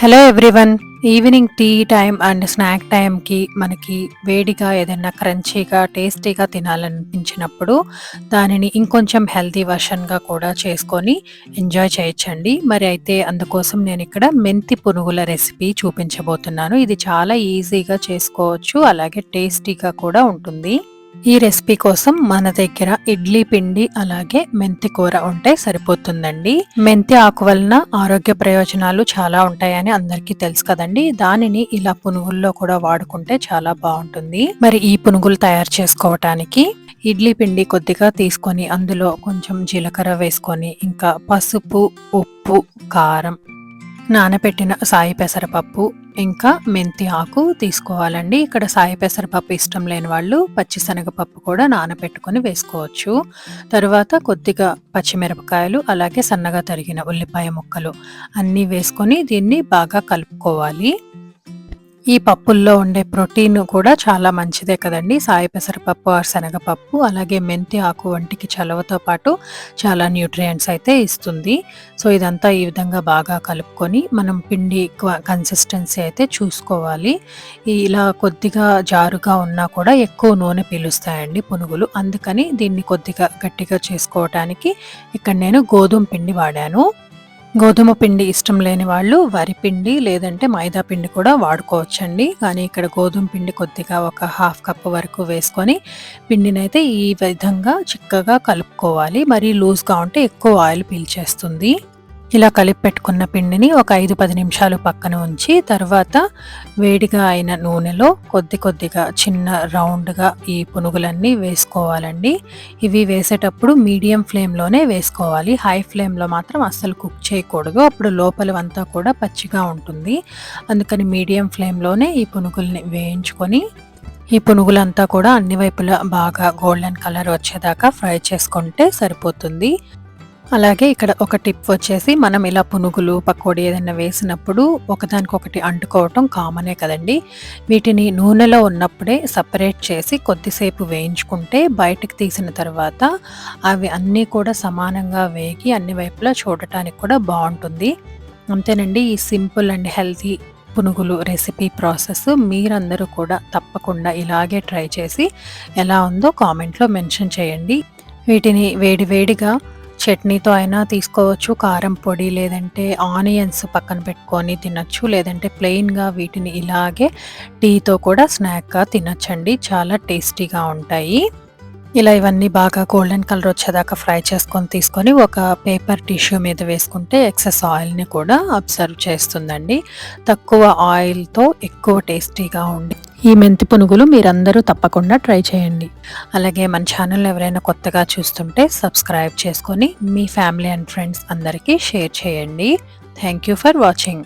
Hello everyone evening tea time and snack టైంకి మనకి వేడిగా ఏదైనా క్రంచీగా టేస్టీగా తినాలనిపించినప్పుడు దానిని ఇంకొంచెం హెల్తీ వర్షన్గా కూడా చేసుకొని ఎంజాయ్ చేయొచ్చండి. మరి అయితే అందుకోసం నేను ఇక్కడ మెంతి పునుగుల రెసిపీ చూపించబోతున్నాను. ఇది చాలా ఈజీగా చేసుకోవచ్చు అలాగే టేస్టీగా కూడా ఉంటుంది. ఈ రెసిపీ కోసం మన దగ్గర ఇడ్లీ పిండి అలాగే మెంతి కూర ఉంటే సరిపోతుందండి. మెంతి ఆకు వలన ఆరోగ్య ప్రయోజనాలు చాలా ఉంటాయని అందరికీ తెలుసు కదండి. దానిని ఇలా పునుగుల్లో కూడా వాడుకుంటే చాలా బాగుంటుంది. మరి ఈ పునుగులు తయారు చేసుకోవటానికి ఇడ్లీ పిండి కొద్దిగా తీసుకొని అందులో కొంచెం జీలకర్ర వేసుకొని ఇంకా పసుపు ఉప్పు కారం నానబెట్టిన సాయి పెసరపప్పు ఇంకా మెంతి ఆకు తీసుకోవాలండి. ఇక్కడ సాయి పెసరపప్పు ఇష్టం లేని వాళ్ళు పచ్చిశనగపప్పు కూడా నానబెట్టుకొని వేసుకోవచ్చు. తర్వాత కొద్దిగా పచ్చిమిరపకాయలు అలాగే సన్నగా తరిగిన ఉల్లిపాయ ముక్కలు అన్నీ వేసుకొని దీన్ని బాగా కలుపుకోవాలి. ఈ పప్పుల్లో ఉండే ప్రోటీన్ కూడా చాలా మంచిదే కదండి. సాయి పెసరపప్పు ఆర్ శనగపప్పు అలాగే మెంతి ఆకు వంటికి చలవతో పాటు చాలా న్యూట్రియంట్స్ అయితే ఇస్తుంది. సో ఇదంతా ఈ విధంగా బాగా కలుపుకొని మనం పిండి కన్సిస్టెన్సీ అయితే చూసుకోవాలి. ఇలా కొద్దిగా జారుగా ఉన్నా కూడా ఎక్కువ నూనె పీలుస్తాయండి పునుగులు. అందుకని దీన్ని కొద్దిగా గట్టిగా చేసుకోవటానికి ఇక్కడ నేను గోధుమ పిండి వాడాను. గోధుమ పిండి ఇష్టం లేని వాళ్ళు వరి పిండి లేదంటే మైదా పిండి కూడా వాడుకోవచ్చండి. కానీ ఇక్కడ గోధుమ పిండి కొద్దిగా ఒక హాఫ్ కప్ వరకు వేసుకొని పిండిని అయితే ఈ విధంగా చిక్కగా కలుపుకోవాలి. మరీ లూజ్గా ఉంటే ఎక్కువ ఆయిల్ పీల్చేస్తుంది ఇలా కలిపి పెట్టుకున్న పిండిని ఒక ఐదు పది నిమిషాలు పక్కన ఉంచి తర్వాత వేడిగా అయిన నూనెలో కొద్ది కొద్దిగా చిన్న రౌండ్గా ఈ పునుగులన్నీ వేసుకోవాలండి. ఇవి వేసేటప్పుడు మీడియం ఫ్లేమ్లోనే వేసుకోవాలి. హై ఫ్లేమ్లో మాత్రం అస్సలు కుక్ చేయకూడదు. అప్పుడు లోపలవంతా కూడా పచ్చిగా ఉంటుంది. అందుకని మీడియం ఫ్లేమ్లోనే ఈ పునుగుల్ని వేయించుకొని ఈ పునుగులంతా కూడా అన్ని వైపులా బాగా గోల్డెన్ కలర్ వచ్చేదాకా ఫ్రై చేసుకుంటే సరిపోతుంది. అలాగే ఇక్కడ ఒక టిప్ వచ్చేసి మనం ఇలా పునుగులు పకోడీ ఏదైనా వేసినప్పుడు ఒకదానికొకటి అంటుకోవటం కామనే కదండి. వీటిని నూనెలో ఉన్నప్పుడే సపరేట్ చేసి కొద్దిసేపు వేయించుకుంటే బయటకు తీసిన తర్వాత అవి అన్నీ కూడా సమానంగా వేగి అన్ని వైపులా చూడటానికి కూడా బాగుంటుంది. అంతేనండి ఈ సింపుల్ అండ్ హెల్తీ పునుగులు రెసిపీ ప్రాసెస్ మీరందరూ కూడా తప్పకుండా ఇలాగే ట్రై చేసి ఎలా ఉందో కామెంట్లో మెన్షన్ చేయండి. వీటిని వేడి వేడిగా చట్నీతో అయినా తీసుకోవచ్చు కారం పొడి లేదంటే ఆనియన్స్ పక్కన పెట్టుకొని తినచ్చు లేదంటే ప్లెయిన్గా వీటిని ఇలాగే టీతో కూడా స్నాక్గా తినచ్చండి. చాలా టేస్టీగా ఉంటాయి. ఇలా ఇవన్నీ బాగా గోల్డెన్ కలర్ వచ్చేదాకా ఫ్రై చేసుకొని తీసుకొని ఒక పేపర్ టిష్యూ మీద వేసుకుంటే ఎక్సెస్ ఆయిల్ని కూడా అబ్జర్వ్ చేస్తుందండి. తక్కువ ఆయిల్తో ఎక్కువ టేస్టీగా ఉండి ఈ మెంతి పునుగులు మీరందరూ తప్పకుండా ట్రై చేయండి. అలాగే మన ఛానల్ ఎవరైనా కొత్తగా చూస్తుంటే సబ్స్క్రైబ్ చేసుకొని మీ ఫ్యామిలీ అండ్ ఫ్రెండ్స్ అందరికీ షేర్ చేయండి. Thank you for watching